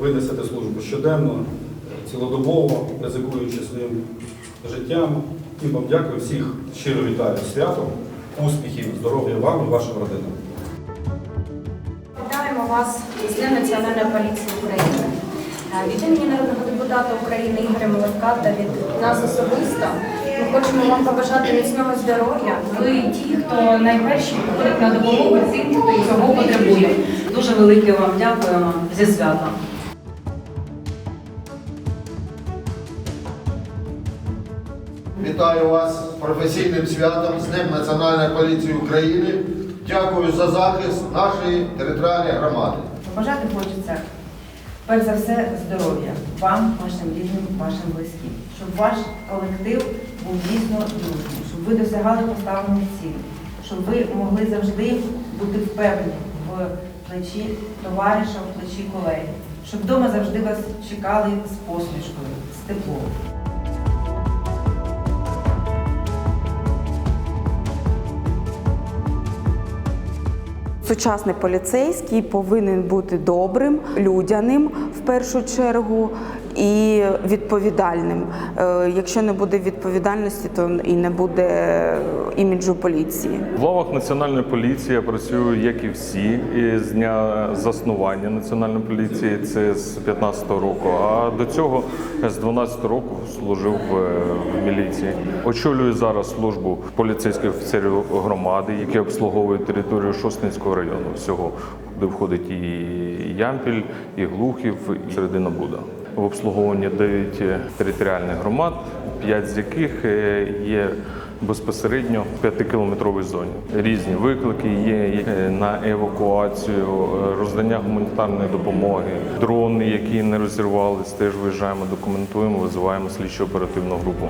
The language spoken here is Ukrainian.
ви несете службу щоденно, цілодобово, ризикуючи своїм життям. І вам дякую всіх щиро вітаю святом, успіхів, здоров'я вам і вашим родинам. Вітаємо вас з Днем Національної поліції України. Е, Від імені народного депутата України Ігоря Молотка та від нас особисто ми хочемо вам побажати міцного здоров'я. Ви ті, хто найперші приходить на допомогу тим, хто цього потребує. Дуже велике вам дякуємо зі святом. Вітаю вас з професійним святом з Днем Національної поліції України. Дякую за захист нашої територіальної громади. Побажати хочеться перш за все здоров'я вам, вашим рідним, вашим близьким, щоб ваш колектив був дійсно дружнім, щоб ви досягали поставлених цілей, щоб ви могли завжди бути впевнені в плечі товариша, в плечі колеги, щоб вдома завжди вас чекали з посмішкою, з теплом. Сучасний поліцейський повинен бути добрим, людяним в першу чергу і відповідальним. Е, Якщо не буде відповідальності, то і не буде іміджу поліції. В лавах Національної поліції я працюю, як і всі, і з дня заснування Національної поліції, це з 15-го року. А до цього з 12 року служив в, міліції. Очолюю зараз службу поліцейських офіцерів громади, які обслуговують територію Шостинського району. Всього, де входить і Ямпіль, і Глухів, і середина Буда. В обслуговуванні 9 територіальних громад, 5 з яких е, є безпосередньо в 5-кілометровій зоні. Різні виклики є є на евакуацію, е, роздання гуманітарної допомоги, дрони, які не розірвались, теж виїжджаємо, документуємо, визиваємо слідчо оперативну групу.